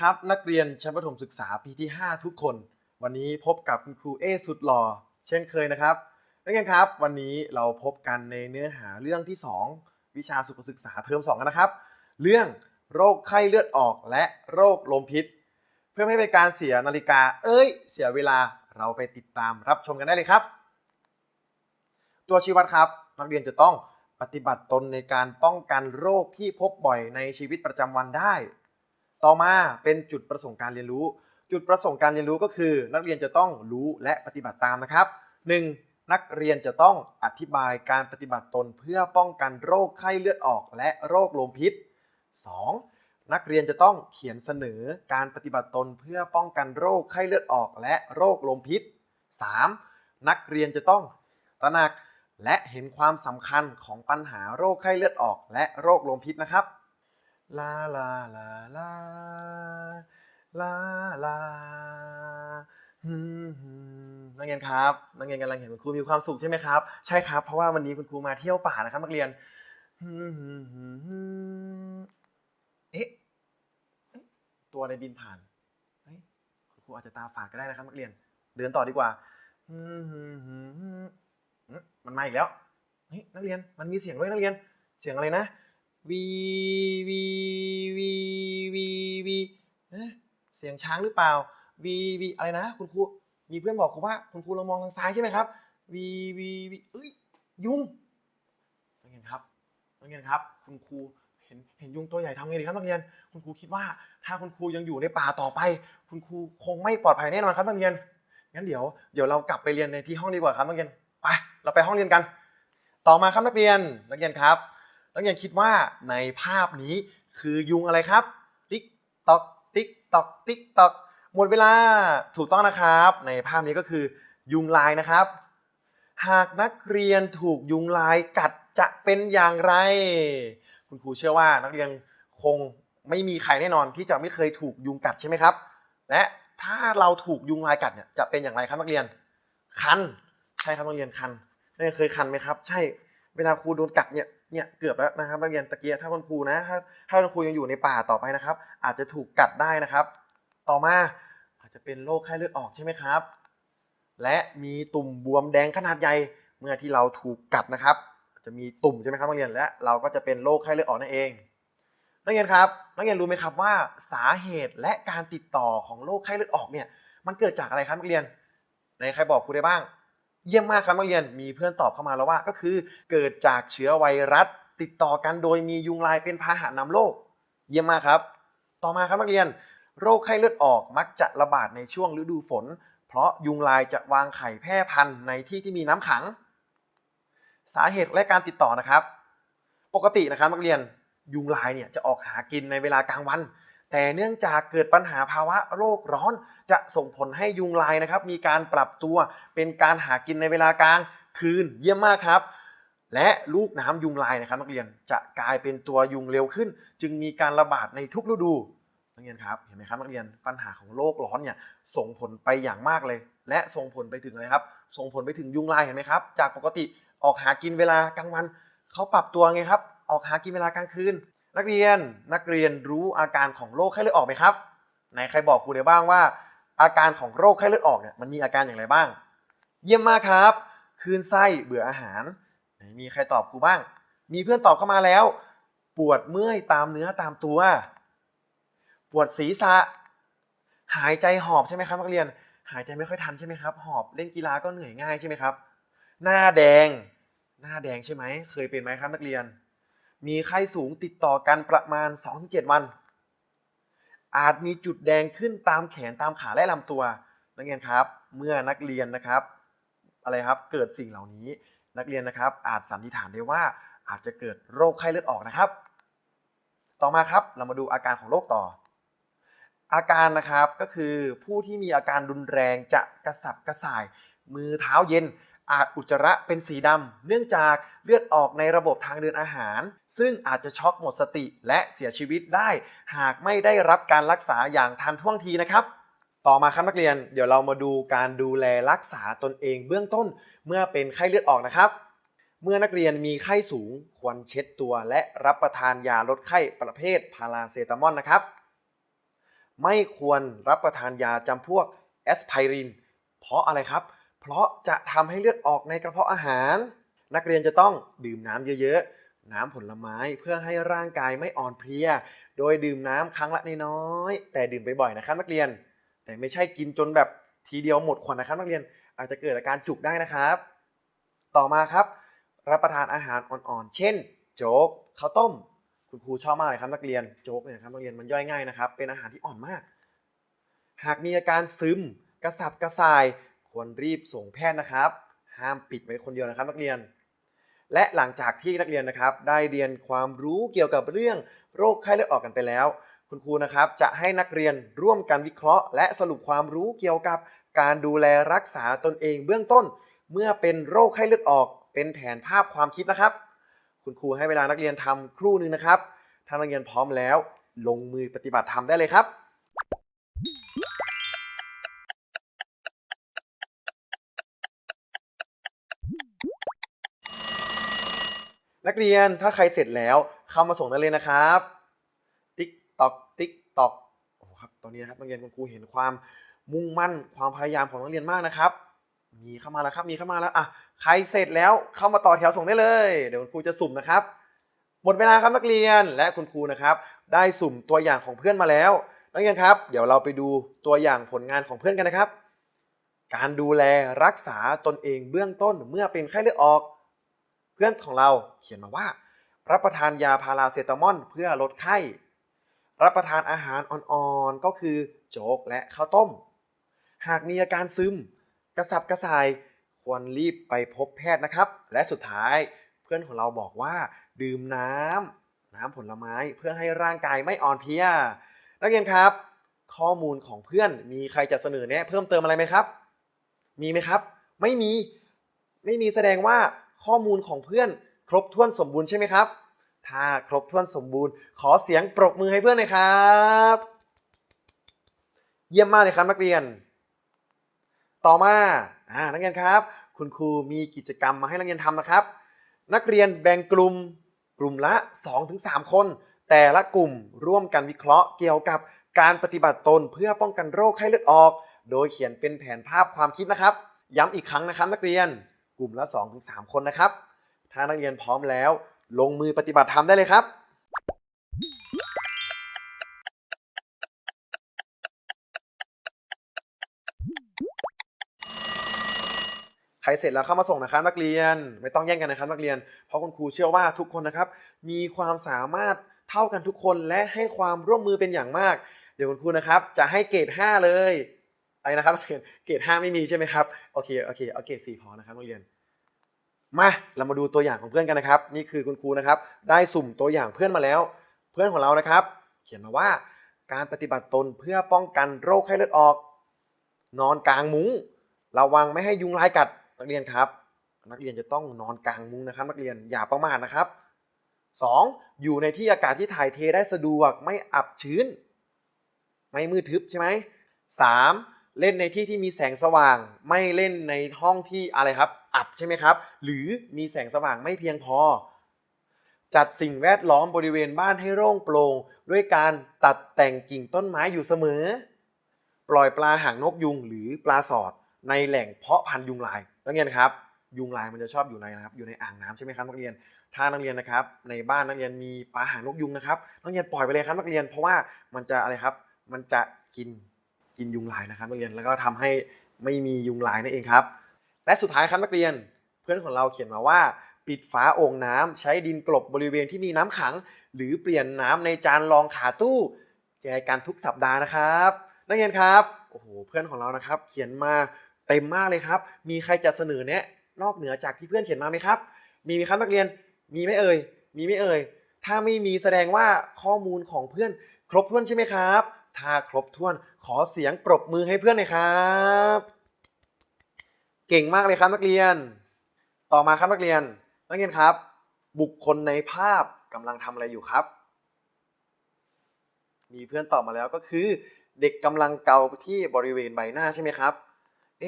ครับ นักเรียนชั้นประถมศึกษาปีที่ 5 ทุกคน วันนี้พบกับคุณครูเอสุดหล่อเช่นเคยนะครับนักเรียนครับ วันนี้เราพบกันในเนื้อหาเรื่องที่ 2 วิชาสุขศึกษาเทอม2กันนะครับ เรื่องโรคไข้เลือดออกและโรคลมพิษ เพื่อไม่ให้เป็นการเสียนาฬิกา เอ้ย เสียเวลาเราไปติดตามรับชมกันได้เลยครับ ตัวชี้วัดครับ นักเรียนจะต้องปฏิบัติตนในการป้องกันโรคที่พบบ่อยในชีวิตประจำวันได้ ต่อมาเป็นจุดประสงค์การเรียนรู้ จุดประสงค์การเรียนรู้ก็คือ นักเรียนจะต้องรู้และปฏิบัติตามนะครับ 1. นักเรียนจะต้องอธิบายการปฏิบัติตนเพื่อป้องกันโรคไข้เลือดออก และโรคลมพิษ 2. นักเรียนจะต้องเขียนเสนอการปฏิบัติตนเพื่อป้องกันโรคไข้เลือดออก และโรคลมพิษ 3. นักเรียนจะต้องตระหนักและเห็นความสำคัญของปัญหาโรคไข้เลือดออก และโรคลมพิษนะครับ ลาลาลาลาลาลาฮึฮึนักเรียนครับ นักเรียนกำลังเห็นคุณครูมีความสุขใช่ไหมครับ ใช่ครับ เพราะว่าวันนี้คุณครูมาเที่ยวป่านะครับ นักเรียนฮึมฮึมฮึมฮึมเอ๊ะตัวอะไรบินผ่านคุณครูอาจจะตาฝาดก็ได้นะครับ นักเรียน เดินต่อดีกว่ามันมาอีกแล้วเฮ้ยนักเรียน มันมีเสียงด้วยนักเรียน เสียงอะไรนะ วีวีวีวีวีเอ๊ะเสียงช้างหรือเปล่าวีวีอะไรนะ คุณครูมีเพื่อนบอกครูว่าคุณครูลองมองทางซ้ายใช่ไหมครับวีวีวีเอ้ยยุงนักเรียนครับนักเรียนครับ คุณครูเห็นเห็นยุงตัวใหญ่ทำไงดีครับนักเรียน คุณครูคิดว่า ถ้าคุณครูยังอยู่ในป่าต่อไป คุณครูคงไม่ปลอดภัยแน่นอนครับนักเรียนงั้นเดี๋ยวเดี๋ยวเรากลับไปเรียนในที่ห้องดีกว่าครับนักเรียนไปเราไปห้องเรียนกัน ต่อมาครับนักเรียนนักเรียนครับ นักเรียนคิดว่าในภาพนี้คือยุงอะไรครับ ติ๊กตอกติ๊กตอกติ๊กตอกหมดเวลาถูกต้องนะครับ ในภาพนี้ก็คือยุงลายนะครับ หากนักเรียนถูกยุงลายกัดจะเป็นอย่างไร คุณครูเชื่อว่านักเรียนคงไม่มีใครแน่นอนที่จะไม่เคยถูกยุงกัดใช่ไหมครับ และถ้าเราถูกยุงลายกัดเนี่ยจะเป็นอย่างไรครับนักเรียน คัน ใช่ครับนักเรียนคันนักเรียนเคยคันไหมครับ ใช่ เวลาครูโดนกัดเนี่ย เนี่ยเกือบแล้วนะครับนักเรียนตะเกียถ้าคุณครูนะถ้าถ้าคุณครูยังอยู่ในป่าต่อไปนะครับ อาจจะถูกกัดได้นะครับ ต่อมาอาจจะเป็นโรคไข้เลือดออกใช่ไหมครับ และมีตุ่มบวมแดงขนาดใหญ่เมื่อที่เราถูกกัดนะครับ จะมีตุ่มใช่ไหมครับนักเรียนและเราก็จะเป็นโรคไข้เลือดออกนั่นเองนักเรียนครับนักเรียนรู้ไหมครับว่าสาเหตุและการติดต่อของโรคไข้เลือดออกเนี่ยมันเกิดจากอะไรครับนักเรียนไหนใครบอกครูได้บ้าง เยี่ยมมากครับนักเรียนมีเพื่อนตอบเข้ามาแล้วว่า ก็คือเกิดจากเชื้อไวรัส ติดต่อกันโดยมียุงลายเป็นพาหะนำโรคเยี่ยมมากครับ ต่อมาครับนักเรียน โรคไข้เลือดออกมักจะระบาดในช่วงฤดูฝน เพราะยุงลายจะวางไข่แพร่พันธุ์ในที่ที่มีน้ำขัง สาเหตุและการติดต่อนะครับ ปกตินะครับนักเรียนยุงลายเนี่ยจะออกหากินในเวลากลางวัน แต่เนื่องจากเกิดปัญหาภาวะโรคร้อนจะส่งผลให้ยุงลายนะครับ มีการปรับตัวเป็นการหากินในเวลากลางคืนเยี่ยมมากครับ และลูกน้ำยุงลายนะครับนักเรียนจะกลายเป็นตัวยุงเร็วขึ้น จึงมีการระบาดในทุกฤดูนักเรียนครับเห็นไหมครับนักเรียนปัญหาของโลกร้อนเนี่ยส่งผลไปอย่างมากเลย และส่งผลไปถึงอะไรครับ ส่งผลไปถึงยุงลายเห็นไหมครับ จากปกติออกหากินเวลากลางวันเขาปรับตัวไงครับ ออกหากินเวลากลางคืน นักเรียนนักเรียนรู้อาการของโรคไข้เลือดออกไหมครับไหนใครบอกครูได้บ้างว่า อาการของโรคไข้เลือดออกเนี่ยมันมีอาการอย่างไรบ้าง เยี่ยมมากครับคลื่นไส้เบื่ออาหารไหนมีใครตอบครูบ้าง มีเพื่อนตอบเข้ามาแล้ว ปวดเมื่อยตามเนื้อตามตัว ปวดศีรษะ หายใจหอบใช่ไหมครับนักเรียน หายใจไม่ค่อยทันใช่ไหมครับ หอบเล่นกีฬาก็เหนื่อยง่ายใช่ไหมครับ หน้าแดง หน้าแดงใช่ไหมเคยเป็นไหมครับนักเรียน มีไข้สูงติดต่อกันประมาณ 2-7 วัน อาจมีจุดแดงขึ้นตามแขนตามขาและลำตัว นักเรียนครับ เมื่อนักเรียนนะครับ อะไรครับเกิดสิ่งเหล่านี้ นักเรียนนะครับ อาจสันนิษฐานได้ว่าอาจจะเกิดโรคไข้เลือดออกนะครับ ต่อมาครับเรามาดูอาการของโรคต่อ อาการนะครับก็คือผู้ที่มีอาการรุนแรงจะกระสับกระส่าย มือเท้าเย็น อาจอุจจาระเป็นสีดำเนื่องจากเลือดออกในระบบทางเดินอาหาร ซึ่งอาจจะช็อกหมดสติและเสียชีวิตได้ หากไม่ได้รับการรักษาอย่างทันท่วงทีนะครับ ต่อมาครับนักเรียนเดี๋ยวเรามาดูการดูแลรักษาตนเองเบื้องต้น เมื่อเป็นไข้เลือดออกนะครับ เมื่อนักเรียนมีไข้สูง ควรเช็ดตัว และรับประทานยาลดไข้ประเภทพาราเซตามอลนะครับ ไม่ควรรับประทานยาจำพวกแอสไพรินเพราะอะไรครับเเพราะจะทำให้เลือดออกในกระเพาะอาหาร นักเรียนจะต้องดื่มน้ำเยอะๆ น้ำผลไม้เพื่อให้ร่างกายไม่อ่อนเพลีย โดยดื่มน้ำครั้งละน้อยๆแต่ดื่มบ่อยๆนะครับนักเรียน แต่ไม่ใช่กินจนแบบทีเดียวหมดขวดนะครับนักเรียนอาจจะเกิดอาการจุกได้นะครับ ต่อมาครับ รับประทานอาหารอ่อนๆ เช่น โจ๊กข้าวต้ม คุณครูชอบมากเลยครับนักเรียนโจ๊กเนี่ยนะครับนักเรียนมันย่อยง่ายนะครับ เป็นอาหารที่อ่อนมาก หากมีอาการซึม กระสับกระส่าย ควรรีบส่งแพทย์นะครับ ห้ามปิดไว้คนเดียวนะครับนักเรียน และหลังจากที่นักเรียนนะครับ ได้เรียนความรู้เกี่ยวกับเรื่องโรคไข้เลือดออกกันไปแล้ว คุณครูนะครับ จะให้นักเรียนร่วมกันวิเคราะห์ และสรุปความรู้เกี่ยวกับการดูแลรักษาตนเองเบื้องต้น เมื่อเป็นโรคไข้เลือดออก เป็นแผนภาพความคิดนะครับ คุณครูให้เวลานักเรียนทำครู่หนึงนะครับถ้านักเรียนพร้อมแล้ว ลงมือปฏิบัติทำได้เลยครับ นักเรียนถ้าใครเสร็จแล้วเข้ามาส่งได้เลยนะครับ ติ๊กตอกติ๊กตอกโอ้ครับตอนนี้นะครับนักเรียนคุณครูเห็นความมุ่งมั่นความพยายามของนักเรียนมากนะครับ มีเข้ามาแล้วครับมีเข้ามาแล้วอะใครเสร็จแล้วเข้ามาต่อแถวส่งได้เลย เดี๋ยวคุณครูจะสุ่มนะครับ หมดเวลาครับนักเรียนและคุณครูนะครับ ได้สุ่มตัวอย่างของเพื่อนมาแล้ว นักเรียนครับ เดี๋ยวเราไปดูตัวอย่างผลงานของเพื่อนกันนะครับ การดูแลรักษาตนเองเบื้องต้นเมื่อเป็นไข้เลือดออก พื่อนของเราเขียนมาว่า รับประทานยาพาราเซตามอลเพื่อลดไข้ รับประทานอาหารอ่อนๆ ก็คือโจ๊กและข้าวต้ม หากมีอาการซึม กระสับกระส่ายควรรีบไปพบแพทย์นะครับ และสุดท้ายเพื่อนของเราบอกว่า ดื่มน้ำน้ำผลไม้เพื่อให้ร่างกายไม่อ่อนเพลีย นักเรียนครับ ข้อมูลของเพื่อนมีใครจะเสนอแนะเพิ่มเติมอะไรไหมครับ มีไหมครับ ไม่มี ไม่มีแสดงว่า ข้อมูลของเพื่อนครบถ้วนสมบูรณ์ใช่ไหมครับ ถ้าครบถ้วนสมบูรณ์ ขอเสียงปรบมือให้เพื่อนหน่อยครับ เยี่ยมมากเลยครับนักเรียน ต่อมาอ่านักเรียนครับ คุณครูมีกิจกรรมมาให้นักเรียนทำนะครับ นักเรียนแบ่งกลุ่มกลุ่มละ 2-3 คน แต่ละกลุ่มร่วมกันวิเคราะห์เกี่ยวกับการปฏิบัติตนเพื่อป้องกันโรคไข้เลือดออก โดยเขียนเป็นแผนภาพความคิดนะครับ ย้ำอีกครั้งนะครับนักเรียน กลุ่มละ 2-3 คนนะครับ ถ้านักเรียนพร้อมแล้ว ลงมือปฏิบัติทำได้เลยครับใครเสร็จแล้วเข้ามาส่งนะครับนักเรียน ไม่ต้องแย่งกันนะครับนักเรียน เพราะคุณครูเชื่อว่าทุกคนนะครับ มีความสามารถเท่ากันทุกคนและให้ความร่วมมือเป็นอย่างมาก เดี๋ยวคุณครูนะครับ จะให้เกรด 5 เลย อะไรนะครับนักเรียนเกรด5ไม่มีใช่ไหมครับโอเคโอเคเอาเกรด4พอนะครับนักเรียนมาเรามาดูตัวอย่างของเพื่อนกันนะครับ นี่คือคุณครูนะครับ ได้สุ่มตัวอย่างเพื่อนมาแล้ว เพื่อนของเรานะครับ เขียนมาว่าการปฏิบัติตนเพื่อป้องกันโรคไข้เลือดออก นอนกลางมุ้งระวังไม่ให้ยุงลายกัดนักเรียนครับ นักเรียนจะต้องนอนกลางมุ้งนะครับ นักเรียนอย่าประมาทนะครับ 2. อยู่ในที่อากาศที่ถ่ายเทได้สะดวกไม่อับชื้น ไม่มืดทึบใช่ไหม 3. เล่นในที่ที่มีแสงสว่าง ไม่เล่นในห้องที่อะไรครับ อับใช่ไหมครับ หรือมีแสงสว่างไม่เพียงพอ จัดสิ่งแวดล้อมบริเวณบ้านให้โล่งโปร่งด้วยการตัดแต่งกิ่งต้นไม้อยู่เสมอ ปล่อยปลาหางนกยุงหรือปลาสอด ในแหล่งเพาะพันธุ์ยุงลายนักเรียนครับ ยุงลายมันจะชอบอยู่ในนะครับ อยู่ในอ่างน้ำใช่ไหมครับนักเรียนถ้านักเรียนนะครับ ในบ้านนักเรียนมีปลาหางนกยุงนะครับนักเรียนปล่อยไปเลยครับนักเรียนเพราะว่ามันจะอะไรครับ มันจะกิน กินยุงลายนะครับนักเรียนแล้วก็ทำให้ไม่มียุงลายนั่นเองครับ และสุดท้ายครับนักเรียนเพื่อนของเราเขียนมาว่า ปิดฝาโอ่งน้ำใช้ดินกลบบริเวณที่มีน้ำขัง หรือเปลี่ยนน้ำในจานรองขาตู้แจกกันทุกสัปดาห์นะครับ นักเรียนครับโอ้โหเพื่อนของเรานะครับ เขียนมาเต็มมากเลยครับ มีใครจะเสนอแนะนอกเหนือจากที่เพื่อนเขียนมาไหมครับ มีไหมครับนักเรียนมีไหมเอ่ยมีไหมเอ่ยถ้าไม่มีแสดงว่าข้อมูลของเพื่อนครบถ้วนใช่ไหมครับ ถ้าครบถ้วนขอเสียงปรบมือให้เพื่อนหน่อยครับ เก่งมากเลยครับนักเรียน ต่อมาครับนักเรียน นักเรียนครับ บุคคลในภาพกำลังทำอะไรอยู่ครับ มีเพื่อนตอบมาแล้วก็คือ เด็กกำลังเกาที่บริเวณใบหน้าใช่ไหมครับ เอ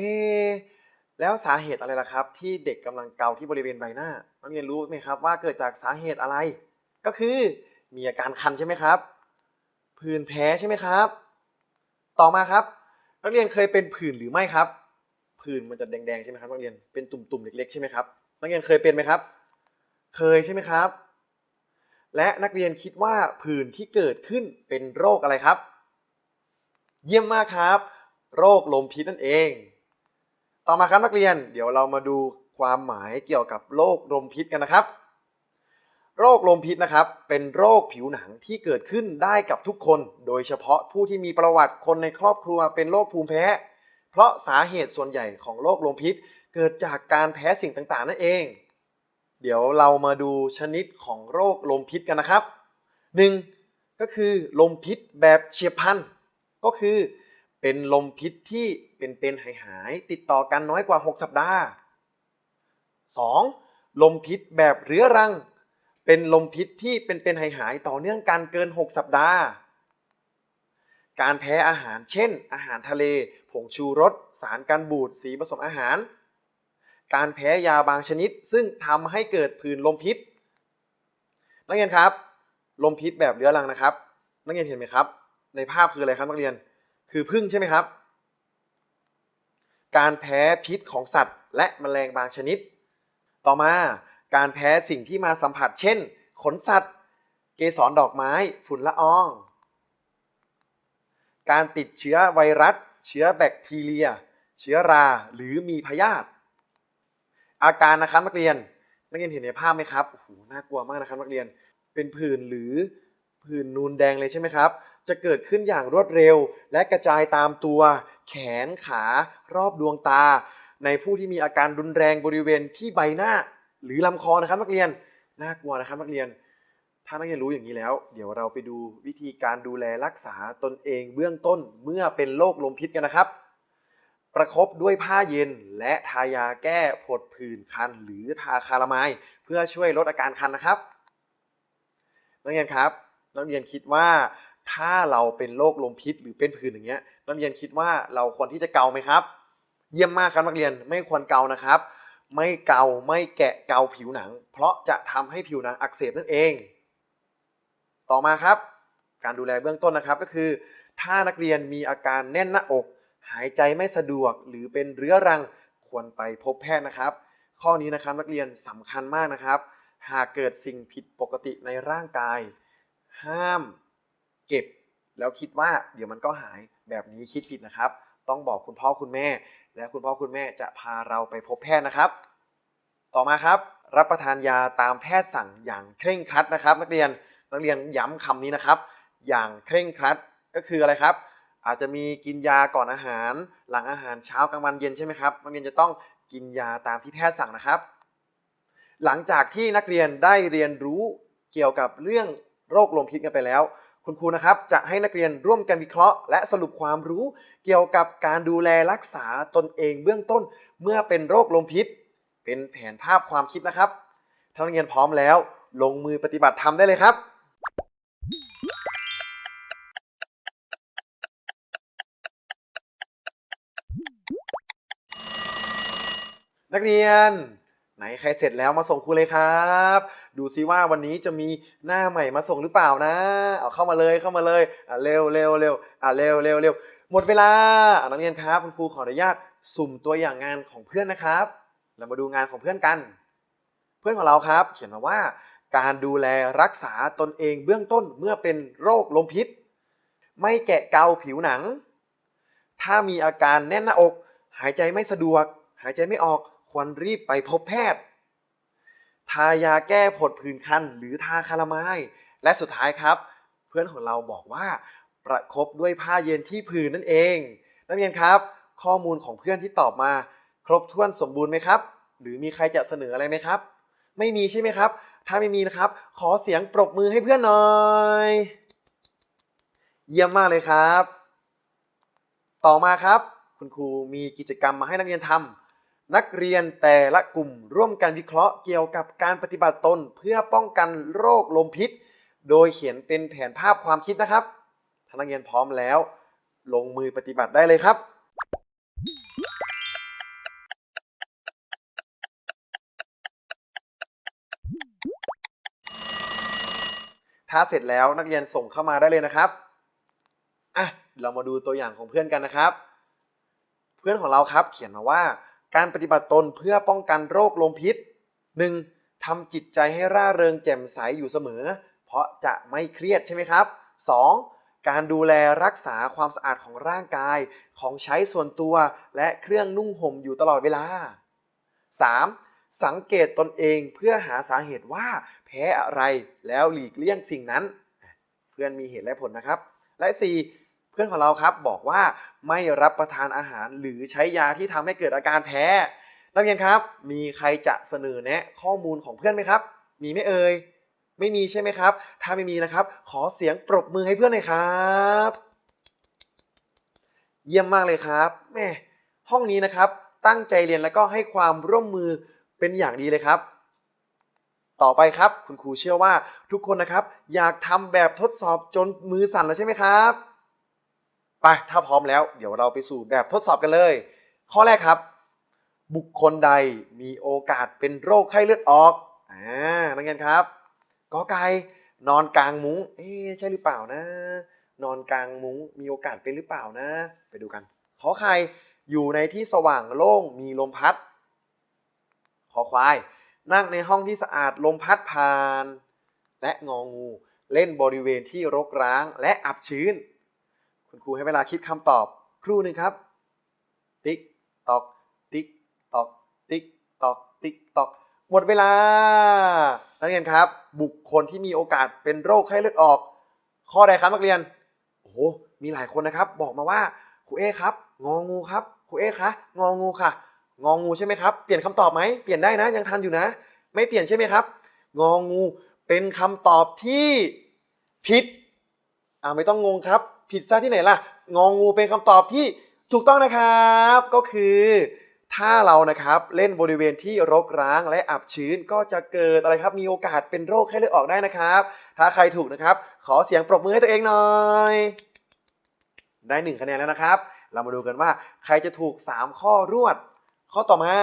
แล้วสาเหตุอะไรล่ะครับ ที่เด็กกำลังเกาที่บริเวณใบหน้านักเรียนรู้ไหมครับว่าเกิดจากสาเหตุอะไร ก็คือมีอาการคันใช่ไหมครับ ผื่นแพ้ใช่ไหมครับ ต่อมาครับ นักเรียนเคยเป็นผื่นหรือไม่ครับ ผื่นมันจะแดงๆใช่ไหมครับนักเรียนเป็นตุ่มๆเล็กๆใช่ไหมครับนักเรียนเคยเป็นไหมครับ เคยใช่ไหมครับ และนักเรียนคิดว่าผื่นที่เกิดขึ้นเป็นโรคอะไรครับ เยี่ยมมากครับ โรคลมพิษนั่นเอง ต่อมาครับนักเรียน เดี๋ยวเรามาดูความหมายเกี่ยวกับโรคลมพิษกันนะครับ โรคลมพิษนะครับ เป็นโรคผิวหนังที่เกิดขึ้นได้กับทุกคน โดยเฉพาะผู้ที่มีประวัติคนในครอบครัวเป็นโรคภูมิแพ้ เพราะสาเหตุส่วนใหญ่ของโรคลมพิษ เกิดจากการแพ้สิ่งต่างๆ นั่นเอง เดี๋ยวเรามาดูชนิดของโรคลมพิษกันนะครับ 1. ก็คือลมพิษแบบเฉียบพลันก็คือ เป็นลมพิษที่เป็นเป็นหายหายๆติดต่อกันน้อยกว่า 6 สัปดาห์ 2. ลมพิษแบบเรื้อรัง เป็นลมพิษที่เป็นเป็นหายหายต่อเนื่องกันเกิน 6 สัปดาห์ การแพ้อาหารเช่น อาหารทะเล ผงชูรส สารกันบูด สีผสมอาหาร การแพ้ยาบางชนิด ซึ่งทำให้เกิดผื่นลมพิษ นักเรียนครับ ลมพิษแบบเรื้อรังนะครับ นักเรียนเห็นไหมครับ ในภาพคืออะไรครับนักเรียน คือพึ่งใช่ไหมครับ การแพ้พิษของสัตว์ และแมลงบางชนิด ต่อมา การแพ้สิ่งที่มาสัมผัส เช่น ขนสัตว์ เกสรดอกไม้ ฝุ่นละออง การติดเชื้อไวรัส เชื้อแบคทีเรีย เชื้อรา หรือมีพยาธิ อาการนะครับนักเรียน นักเรียนเห็นในภาพไหมครับ โอ้โห น่ากลัวมากนะครับนักเรียน เป็นผื่นหรือผื่นนูนแดงเลยใช่ไหมครับ จะเกิดขึ้นอย่างรวดเร็ว และกระจายตามตัว แขนขารอบดวงตา ในผู้ที่มีอาการรุนแรงบริเวณที่ใบหน้า หรือลำคอนะครับนักเรียนน่ากลัวนะครับนักเรียน ถ้านักเรียนรู้อย่างนี้แล้ว เดี๋ยวเราไปดูวิธีการดูแลรักษาตนเองเบื้องต้นเมื่อเป็นโรคลมพิษกันนะครับ ประคบด้วยผ้าเย็นและทายาแก้ผดผื่นคัน หรือทาคาราไมายเพื่อช่วยลดอาการคันนะครับ นักเรียนครับนักเรียนคิดว่าถ้าเราเป็นโรคลมพิษหรือเป็นผื่นอย่างเงี้ยนักเรียนคิดว่าเราควรที่จะเกาไหมครับ เยี่ยมมากครับนักเรียนไม่ควรเกานะครับ ไม่เกาไม่แกะเกาผิวหนัง เพราะจะทำให้ผิวหนังอักเสบนั่นเอง ต่อมาครับ การดูแลเบื้องต้นนะครับก็คือ ถ้านักเรียนมีอาการแน่นหน้าอก หายใจไม่สะดวกหรือเป็นเรื้อรังควรไปพบแพทย์นะครับ ข้อนี้นะครับนักเรียนสำคัญมากนะครับ หากเกิดสิ่งผิดปกติในร่างกาย ห้ามเก็บ แล้วคิดว่าเดี๋ยวมันก็หายแบบนี้คิดผิดนะครับ ต้องบอกคุณพ่อคุณแม่ และคุณพ่อคุณแม่จะพาเราไปพบแพทย์นะครับ ต่อมาครับ รับประทานยาตามแพทย์สั่งอย่างเคร่งครัดนะครับ นักเรียนนักเรียนย้ำคำนี้นะครับ อย่างเคร่งครัดก็คืออะไรครับ อาจจะมีกินยาก่อนอาหาร หลังอาหารเช้ากลางวันเย็นใช่ไหมครับนักเรียนจะต้องกินยาตามที่แพทย์สั่งนะครับ หลังจากที่นักเรียนได้เรียนรู้เกี่ยวกับเรื่องโรคลมพิษกันไปแล้ว คุณครูนะครับจะให้นักเรียนร่วมกันวิเคราะห์ และสรุปความรู้เกี่ยวกับการดูแลรักษาตนเองเบื้องต้น เมื่อเป็นโรคลมพิษ เป็นแผนภาพความคิดนะครับถ้านักเรียนพร้อมแล้ว ลงมือปฏิบัติทำได้เลยครับนักเรียน ไหนใครเสร็จแล้วมาส่งครูเลยครับ ดูซิว่าวันนี้จะมีหน้าใหม่มาส่งหรือเปล่านะ เอาเข้ามาเลยเข้ามาเลยอะเร็วเร็วเร็วอะเร็วเร็วเร็วหมดเวลาอะนักเรียนครับคุณครูขออนุญาตสุ่มตัวอย่างงานของเพื่อนนะครับ เรามาดูงานของเพื่อนกัน เพื่อนของเราครับ เขียนมาว่า การดูแลรักษาตนเองเบื้องต้นเมื่อเป็นโรคลมพิษ ไม่แกะเกาผิวหนัง ถ้ามีอาการแน่นหน้าอก หายใจไม่สะดวก หายใจไม่ออก ควรรีบไปพบแพทย์ ทายาแก้ผดผื่นคันหรือทาคาราไมายและสุดท้ายครับ เพื่อนของเราบอกว่า ประคบด้วยผ้าเย็นที่ผื่นนั่นเอง นักเรียนครับ ข้อมูลของเพื่อนที่ตอบมา ครบถ้วนสมบูรณ์ไหมครับ หรือมีใครจะเสนออะไรไหมครับ ไม่มีใช่ไหมครับ ถ้าไม่มีนะครับ ขอเสียงปรบมือให้เพื่อนหน่อย เยี่ยมมากเลยครับ ต่อมาครับ คุณครูมีกิจกรรมมาให้นักเรียนทำ นักเรียนแต่ละกลุ่มร่วมกันวิเคราะห์เกี่ยวกับการปฏิบัติตนเพื่อป้องกันโรคลมพิษ โดยเขียนเป็นแผนภาพความคิดนะครับถ้านักเรียนพร้อมแล้ว ลงมือปฏิบัติได้เลยครับ ถ้าเสร็จแล้วนักเรียนส่งเข้ามาได้เลยนะครับอะเรามาดูตัวอย่างของเพื่อนกันนะครับ เพื่อนของเราครับเขียนมาว่า การปฏิบัติตนเพื่อป้องกันโรคลมพิษ 1. ทำจิตใจให้ร่าเริงแจ่มใสอยู่เสมอ เพราะจะไม่เครียดใช่ไหมครับ 2. การดูแลรักษาความสะอาดของร่างกายของใช้ส่วนตัวและเครื่องนุ่งห่มอยู่ตลอดเวลา 3. สังเกตตนเองเพื่อหาสาเหตุว่าแพ้อะไรแล้วหลีกเลี่ยงสิ่งนั้น เพื่อนมีเหตุและผลนะครับ และ 4. เพื่อนของเราครับบอกว่าไม่รับประทานอาหารหรือใช้ยาที่ทำให้เกิดอาการแพ้ นักเรียนครับ มีใครจะเสนอแนะข้อมูลของเพื่อนไหมครับ มีไหม่เอ่ยไม่มีใช่ไหมครับ ถ้าไม่มีนะครับ ขอเสียงปรบมือให้เพื่อนหน่อยครับ เยี่ยมมากเลยครับแม่ห้องนี้นะครับ ตั้งใจเรียนแล้วก็ให้ความร่วมมือเป็นอย่างดีเลยครับ ต่อไปครับ คุณครูเชื่อว่าทุกคนนะครับ อยากทำแบบทดสอบจนมือสั่นแล้วใช่ไหมครับ ไปถ้าพร้อมแล้วเดี๋ยวเราไปสู่แบบทดสอบกันเลย ข้อแรกครับ บุคคลใดมีโอกาสเป็นโรคไข้เลือดออกอ่านักเรียนครับกอไก่นอนกลางมุ้งเอ๊ใช่หรือเปล่านะ นอนกลางมุ้งมีโอกาสเป็นหรือเปล่านะ ไปดูกันขอไข่อยู่ในที่สว่างโล่งมีลมพัด ขอควาย นั่งในห้องที่สะอาดลมพัดผ่าน และงองู เล่นบริเวณที่รกร้างและอับชื้น คุณครูให้เวลาคิดคำตอบครู่หนึ่งครับ ติ๊กตอก ติ๊กตอก ติ๊กตอก ติ๊กตอก หมดเวลา นักเรียนครับ บุคคลที่มีโอกาสเป็นโรคไข้เลือดออก ข้อใดครับนักเรียน โอ้โห มีหลายคนนะครับ บอกมาว่าครูเอครับ งองูครับ ครูเอคะ งองูค่ะ งองูใช่ไหมครับ เปลี่ยนคำตอบไหม เปลี่ยนได้นะ ยังทันอยู่นะ ไม่เปลี่ยนใช่ไหมครับ งองู เป็นคำตอบที่ผิด อ่าไม่ต้องงงครับ ผิดซะที่ไหนล่ะ งองูเป็นคำตอบที่ถูกต้องนะครับ ก็คือ ถ้าเรานะครับเล่นบริเวณที่รกร้างและอับชื้นก็จะเกิดอะไรครับ มีโอกาสเป็นโรคไข้เลือดออกได้นะครับ ถ้าใครถูกนะครับ ขอเสียงปรบมือให้ตัวเองหน่อย ได้หนึ่งคะแนนแล้วนะครับ เรามาดูกันว่าใครจะถูก 3 ข้อรวด ข้อต่อมา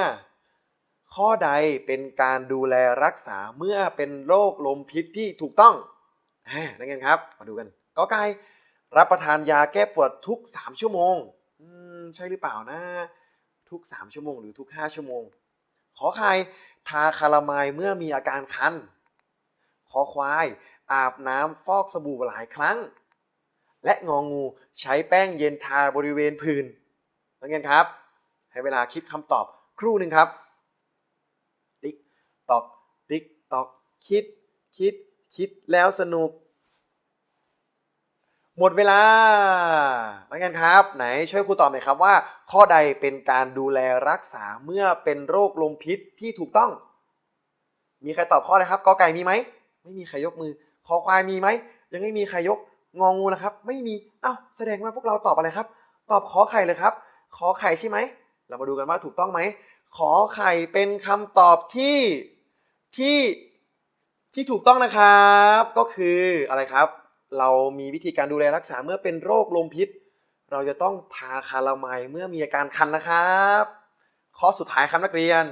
ข้อใดเป็นการดูแลรักษาเมื่อเป็นโรคลมพิษที่ถูกต้องอ่นเรียนครับ มาดูกันก็ไก่ รับประทานยาแก้ปวดทุก 3 ชั่วโมงอืมใช่หรือเปล่านะ ทุก 3 ชั่วโมงหรือทุก 5 ชั่วโมง ขอไข่ทาคารามายเมื่อมีอาการคัน ขอควายอาบน้ำฟอกสบู่หลายครั้ง และงองูใช้แป้งเย็นทาบริเวณผื่นนักเรียนครับ ให้เวลาคิดคำตอบครู่หนึ่งครับ ติ๊กตอก ติ๊กตอก คิด คิด คิดแล้วสนุก หมดเวลา นักเรียนครับ ไหนช่วยครูตอบหน่อยครับว่า ข้อใดเป็นการดูแลรักษาเมื่อเป็นโรคลมพิษที่ถูกต้อง มีใครตอบข้ออะไรครับกอไก่มีไหม ไม่มีใครยกมือ คอควายมีไหม ยังไม่มีใครยก งองูนะครับ ไม่มีอ้าวแสดงว่าพวกเราตอบอะไรครับ ตอบขอไข่เลยครับ ขอไข่ใช่ไหม เรามาดูกันว่าถูกต้องไหม ขอไข่เป็นคำตอบที่ที่ที่ถูกต้องนะครับ ก็คืออะไรครับ เรามีวิธีการดูแลรักษาเมื่อเป็นโรคลมพิษ เราจะต้องทาคาราไมเมื่อมีอาการคันนะครับ ข้อสุดท้ายครับนักเรียน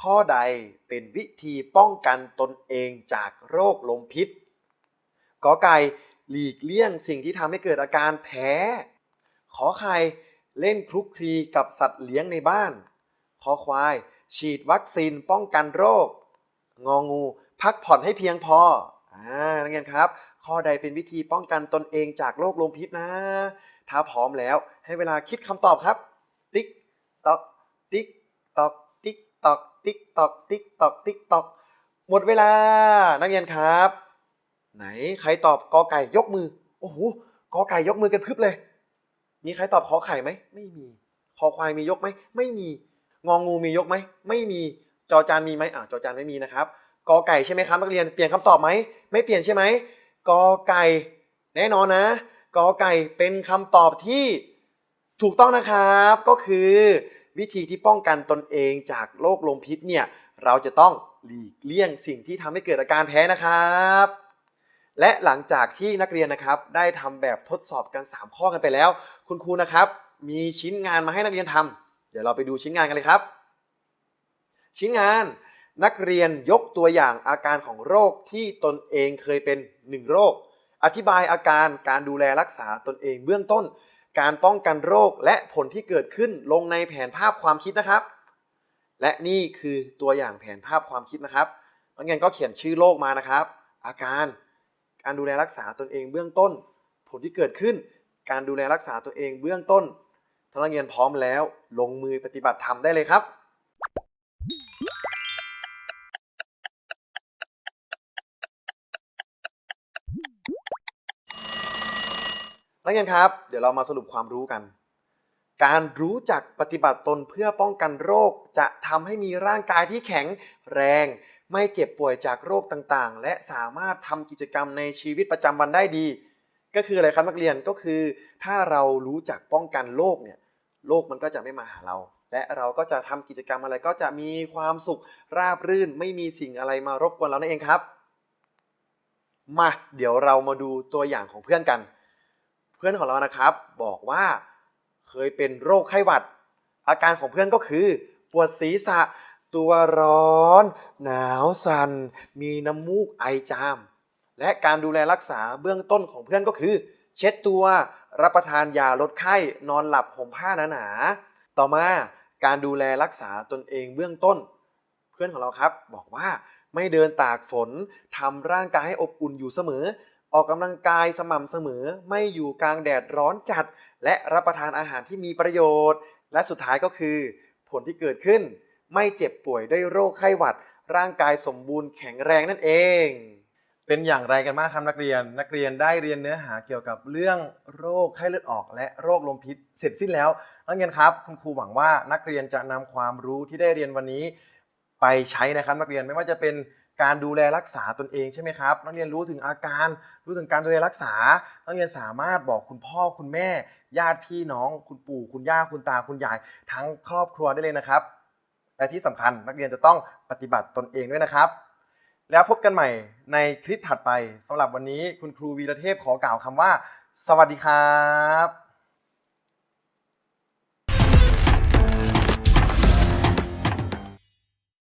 ข้อใดเป็นวิธีป้องกันตนเองจากโรคลมพิษกอไก่หลีกเลี่ยงสิ่งที่ทำให้เกิดอาการแพ้ ขอไข่เล่นคลุกคลีกับสัตว์เลี้ยงในบ้าน ขอควาย ฉีดวัคซีนป้องกันโรค งองู พักผ่อนให้เพียงพอ อ่านักเรียนครับ ข้อใดเป็นวิธีป้องกันตนเองจากโรคลมพิษนะ ถ้าพร้อมแล้วให้เวลาคิดคำตอบครับ ติ๊กตอก ติ๊กตอก ติ๊กตอก ติ๊กตอก ติ๊กตอก ติ๊กตอก หมดเวลา นักเรียนครับ ไหนใครตอบกอไก่ยกมือ โอ้โห กอไก่ยกมือกันพึบเลย มีใครตอบขอไข่ไหม ไม่มี คอควายมียกไหม ไม่มี งองูมียกไหม ไม่มี จอจานมีไหมอ่าจอจานไม่มีนะครับ กอไก่ใช่ไหมครับนักเรียนเปลี่ยนคำตอบไหมไม่เปลี่ยนใช่ไหมกอไก่แน่นอนนะกอไก่เป็นคำตอบที่ถูกต้องนะครับก็คือวิธีที่ป้องกันตนเองจากโรคลมพิษเนี่ยเราจะต้องหลีกเลี่ยงสิ่งที่ทำให้เกิดอาการแพ้นะครับ และหลังจากที่นักเรียนนะครับ ได้ทำแบบทดสอบกัน 3 ข้อกันไปแล้ว คุณครูนะครับ มีชิ้นงานมาให้นักเรียนทำเดี๋ยวเราไปดูชิ้นงานกันเลยครับ ชิ้นงาน นักเรียนยกตัวอย่างอาการของโรคที่ตนเองเคยเป็น 1 โรค อธิบายอาการการดูแลรักษาตนเองเบื้องต้น การป้องกันโรคและผลที่เกิดขึ้นลงในแผนภาพความคิดนะครับ และนี่คือตัวอย่างแผนภาพความคิดนะครับนักเรียนก็เขียนชื่อโรคมานะครับ อาการการดูแลรักษาตนเองเบื้องต้น ผลที่เกิดขึ้น การดูแลรักษาตัวเองเบื้องต้นถ้านักเรียนพร้อมแล้ว ลงมือปฏิบัติทำได้เลยครับ นักเรียนครับ เดี๋ยวเรามาสรุปความรู้กัน การรู้จักปฏิบัติตนเพื่อป้องกันโรค จะทำให้มีร่างกายที่แข็งแรง ไม่เจ็บป่วยจากโรคต่างๆ และสามารถทำกิจกรรมในชีวิตประจำวันได้ดี ก็คืออะไรครับนักเรียนก็คือ ถ้าเรารู้จักป้องกันโรคเนี่ยโรคมันก็จะไม่มาหาเรา และเราก็จะทำกิจกรรมอะไรก็จะมีความสุขราบรื่น ไม่มีสิ่งอะไรมารบกวนเรานั่นเองครับ มาเดี๋ยวเรามาดูตัวอย่างของเพื่อนกัน เพื่อนของเรานะครับบอกว่าเคยเป็นโรคไข้หวัด อาการของเพื่อนก็คือ ปวดศีรษะ ตัวร้อน หนาวสัน่นมีน้ำมูกไอจาม และการดูแลรักษาเบื้องต้นของเพื่อนก็คือ เช็ดตัวรับประทานยาลดไข้นอนหลับห่มผ้าหนาๆต่อมาการดูแลรักษาตนเองเบื้องต้น เพื่อนของเราครับบอกว่าไม่เดินตากฝนทำร่างกายให้อบอุ่นอยู่เสมอ ออกกำลังกายสม่ำเสมอ ไม่อยู่กลางแดดร้อนจัด และรับประทานอาหารที่มีประโยชน์ และสุดท้ายก็คือ ผลที่เกิดขึ้น ไม่เจ็บป่วยด้วยโรคไข้หวัด ร่างกายสมบูรณ์แข็งแรงนั่นเอง เป็นอย่างไรกันบ้างครับนักเรียน นักเรียนได้เรียนเนื้อหาเกี่ยวกับเรื่องโรคไข้เลือดออก และโรคลมพิษเสร็จสิ้นแล้ว นักเรียนครับ คุณครูหวังว่านักเรียนจะนำความรู้ที่ได้เรียนวันนี้ ไปใช้นะครับนักเรียนไม่ว่าจะเป็น การดูแลรักษาตนเองใช่ไหมครับ นักเรียนรู้ถึงอาการ รู้ถึงการดูแลรักษา นักเรียนสามารถบอกคุณพ่อคุณแม่ ญาติพี่น้อง คุณปู่คุณย่าคุณตาคุณยาย ทั้งครอบครัวได้เลยนะครับ และที่สำคัญนักเรียนจะต้องปฏิบัติตนเองด้วยนะครับ แล้วพบกันใหม่ในคลิปถัดไปสำหรับวันนี้คุณครูวีระเทพขอกล่าวคำว่า สวัสดีครับ